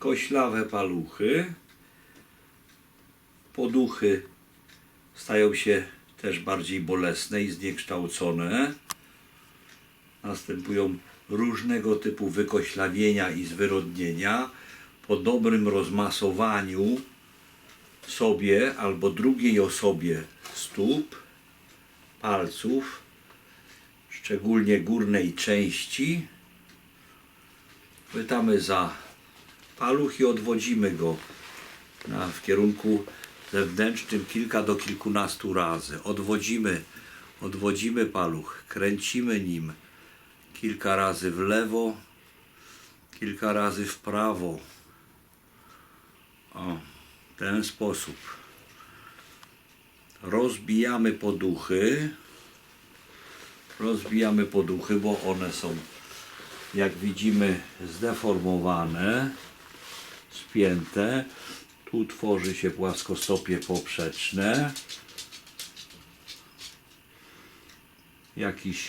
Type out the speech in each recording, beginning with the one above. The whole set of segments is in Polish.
koślawe paluchy. Poduchy stają się też bardziej bolesne i zniekształcone. Następują różnego typu wykoślawienia i zwyrodnienia. Po dobrym rozmasowaniu sobie albo drugiej osobie stóp, palców, szczególnie górnej części, chwytamy za paluch i odwodzimy go na, w kierunku zewnętrznym kilka do kilkunastu razy. Odwodzimy, odwodzimy paluch, kręcimy nim kilka razy w lewo, kilka razy w prawo. O, w ten sposób. Rozbijamy poduchy. Rozbijamy poduchy, bo one są, jak widzimy, zdeformowane, spięte. Tu tworzy się płaskostopie poprzeczne. Jakiś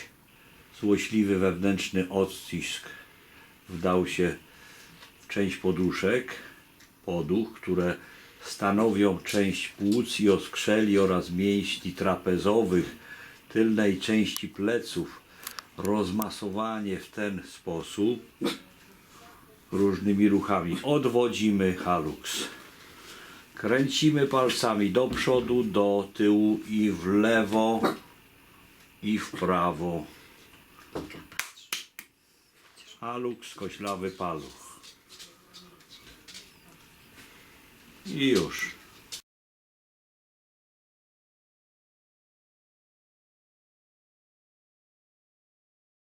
złośliwy wewnętrzny odcisk wdał się w część poduszek, poduch, które stanowią część płuc i oskrzeli oraz mięśni trapezowych tylnej części pleców. Rozmasowanie w ten sposób różnymi ruchami odwodzimy halux. Kręcimy palcami do przodu, do tyłu i w lewo i w prawo. Halux, koślawy paluch. I już.